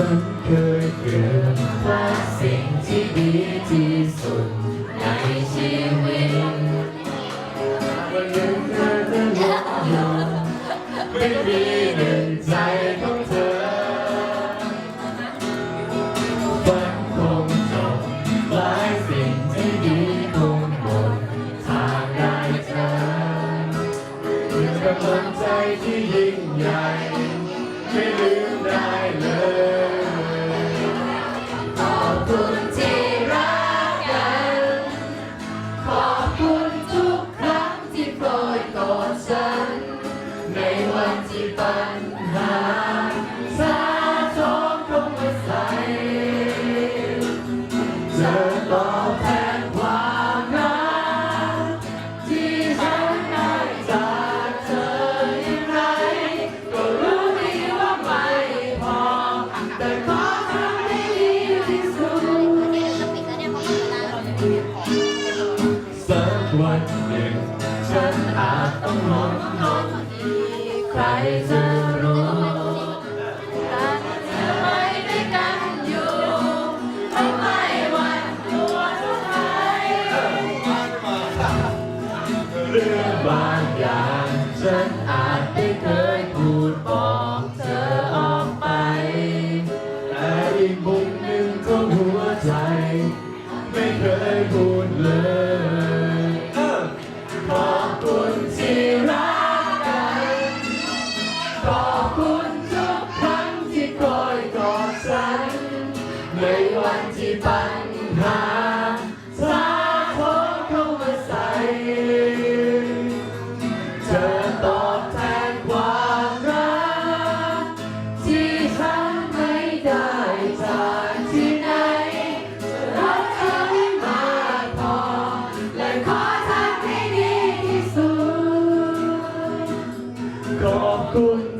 ฉันเคยเกิดว่าสิ่งที่ดีที่สุดในชีวิตวันหนึ่งเธอจะลดลงไม่มีหนึ่งใจของเธอฝันคงจบหลายสิ่งที่ดีคงหมดทางได้เจอเพื่อกำลังใจที่ยิ่งใหญ่ ไม่ลืมได้เลย รักที่ฉันได้จากเธออย่างไรก็รู้ดีว่าไม่พอแต่ขอทำให้ดีที่สุดสักวันหนึ่งฉันอาจต้องมองมอง ใครจะรู้ไม่ด้วยกันอยู่ทำไมหวันกลัวทุกใครเรื่องบางอย่างฉันอาจไม่เคย ทำ